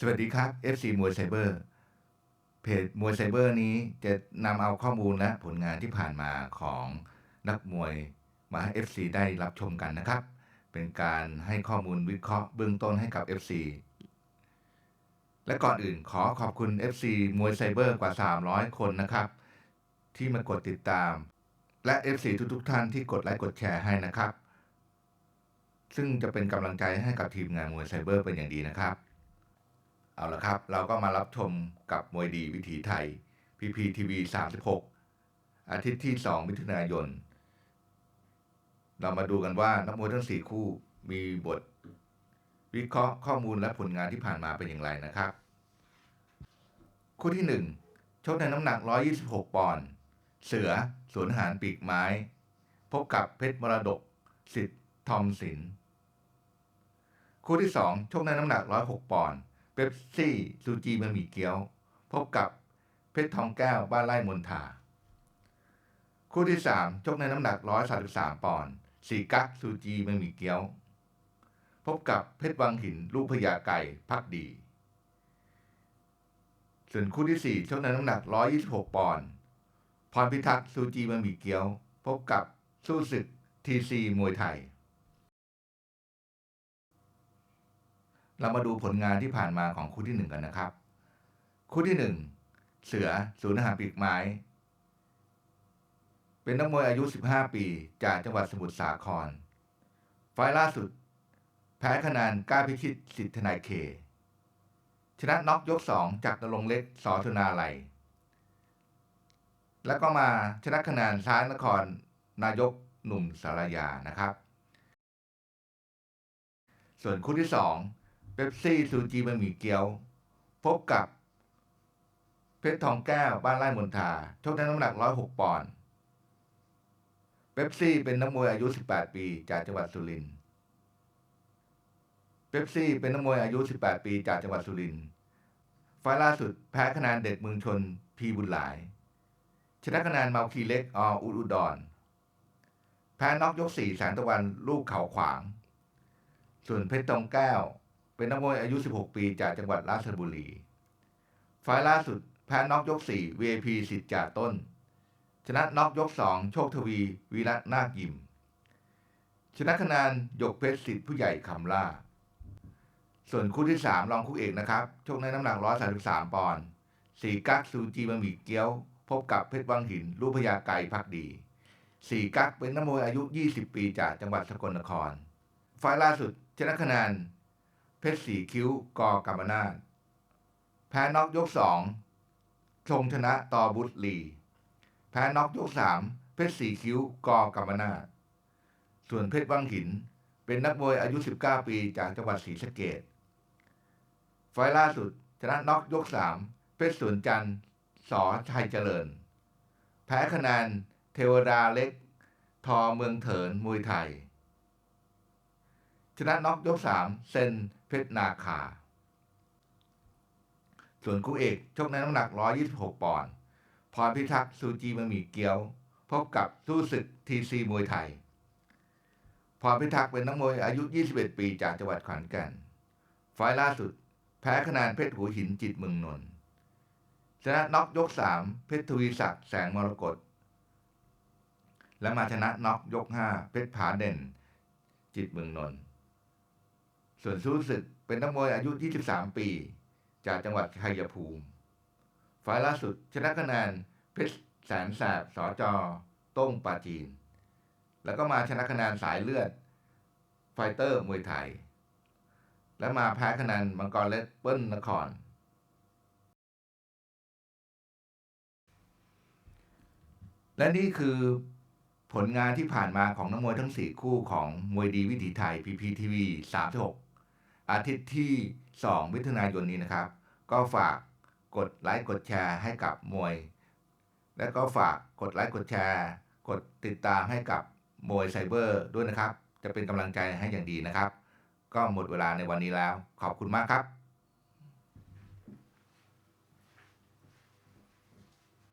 สวัสดีครับ FC มวยไซเบอร์ เพจมวยไซเบอร์นี้จะนำเอาข้อมูลและผลงานที่ผ่านมาของนักมวยมาให้ FC ได้รับชมกันนะครับ เป็นการให้ข้อมูลวิเคราะห์เบื้องต้นให้กับ FC และก่อนอื่นขอขอบคุณ FC มวยไซเบอร์กว่า 300 คนนะครับ ที่มากดติดตาม และ FC ทุกๆท่านที่กดไลค์กดแชร์ให้นะครับ ซึ่งจะเป็นกำลังใจให้กับทีมงานมวยไซเบอร์เป็นอย่างดีนะครับ เอาละครับ เราก็มารับชมกับมวยดีวิถีไทย PPTV 36 อาทิตย์ที่ 2 มิถุนายน เรามาดูกันว่านักมวยทั้ง 4 คู่มีบท วิเคราะห์ข้อมูลและผลงานที่ผ่านมาเป็นอย่างไรนะครับ คู่ที่ 1 ชกในน้ำหนัก 126 ปอนด์เสือสวนหารปีกไม้ พบกับเพชรมรดกสิทธิ์ทอมสิน คู่ที่ 2 ชกในน้ำหนัก 106 ปอนด์ เปปซี่ซูจีบะหมี่เกี๊ยว พบกับเพชรทองแก้วบ้านไร่มนทา คู่ที่ 3 ชกในน้ำหนัก 133 ปอนด์สีกักซูจีบะหมี่เกี๊ยว พบกับเพชรวังหิน ลูกพญาไก่พักดี ส่วนคู่ที่ 4 ชกในน้ำหนัก 126 ปอนด์พรพิทักษ์ซูจีบะหมี่เกี๊ยว พบกับสู้ศึกทีซีมวยไทย เรามาดูผลงานที่ผ่านมาของคู่ที่หนึ่งกันนะครับ คู่ที่หนึ่งเสือศูนย์อาหารปีกไม้ เป็นนักมวยอายุ 15 ปี จากจังหวัดสมุทรสาคร ไฟล์ล่าสุด แพ้คะแนนก้าพิชิตสิทธนายเค ชนะน็อกยก 2 จากนรงเล็กสอสุนาไลแล้วก็มาชนะคะแนนซ้ายนครนายกหนุ่มสารยานะครับ ส่วนคู่ที่ 2 เป๊ปซี่ซูจีบะหมี่เกี๊ยว พบกับ เพชรทองแก้วบ้านไร่มนทาชกในน้ำหนัก 106 ปอนด์เป๊ปซี่เป็นนักมวยอายุ 18 ปีจากจังหวัดสุรินทร์เป๊ปซี่เป็นนักมวยอายุ 18 ปีจากจังหวัดสุรินทร์ไฟล์ล่าสุดแพ้คะแนนเด็กเมืองชนพีบุญหลาย ชนะคะแนนเมาคีเล็กออุดอุดรแพ้น็อกยก4แสนตะวันลูกเขาขวาง ส่วนเพชรทองแก้ว เป็นนักมวยอายุ 16 ปีจากจังหวัดราชบุรี ไฟล์ล่าสุดแพ้น็อกยก 4 VIP สิทธิ์จ่าต้น ชนะน็อกยก 2 โชคทวี วีระนาคยิม ชนะคะแนนยกเพชรสิทธิ์ผู้ใหญ่คำล่า ส่วนคู่ที่ 3 รองคู่เอกนะครับ ชกในน้ำหนัก 133 ปอนด์ สีกักซูจีบะหมี่เกี๊ยว พบกับเพชรวังหินลูกพญาไก่พักดี สีกักเป็นนักมวยอายุ 20 ปีจากจังหวัดสกลนคร ไฟล์ล่าสุดชนะคะแนน เพชรสีคิ้วกอกรรมนาศแพ้น็อกยกสองชงชนะต่อบุตรลี แพ้น็อกยกสามเพชรสีคิ้วกอกรรมนาศส่วนเพชรวังหิน เป็นนักมวยอายุ 19 ปีจากจังหวัดศรีสะเกดไฟล์ล่าสุด ชนะน็อกยกสามเพชรสวนจันทร์สอชัยเจริญ แพ้คะแนนเทวดาเล็ก ทอเมืองเถินมวยไทย ชนะน็อกยกสามเซนเพชรนาคา ส่วนคู่เอกชกในน้ำหนัก 126 ปอนด์พรพิทักษ์ซูจีบะหมี่เกียว พบกับสู้ศึกทีซีมวยไทย พรพิทักษ์เป็นนักมวยอายุ 21 ปีจากจังหวัดขอนแก่นไฟล์ล่าสุด แพ้คะแนนเพชรหูหินจิตเมืองนนท์ชนะน็อกยก3เพชรทวีศักดิ์แสงมรกตและมาชนะน็อกยก5เพชรผาเด่น จิตเมืองนนท์ ส่วนสู้ศึกเป็นนักมวยอายุ 23 ปี จากจังหวัดชัยภูมิไฟล์ล่าสุดชนะคะแนนเพชรแสนแสบสอจอต้งปาจีน แล้วก็มาชนะคะแนนสายเลือด ไฟเตอร์มวยไทย และมาแพ้คะแนนมังกรเล็กเปิ้ลนคร และนี่คือผลงานที่ผ่านมาของนักมวยทั้ง 4 คู่ของมวยดีวิถีไทย PPTV 36 อาทิตย์ที่ 2 มิถุนายนนี้นะครับ ก็ฝากกดไลค์กดแชร์ให้กับมวย และก็ฝากกดไลค์กดแชร์ กดติดตามให้กับมวยไซเบอร์ด้วยนะครับ จะเป็นกำลังใจให้อย่างดีนะครับ ก็หมดเวลาในวันนี้แล้ว ขอบคุณมากครับ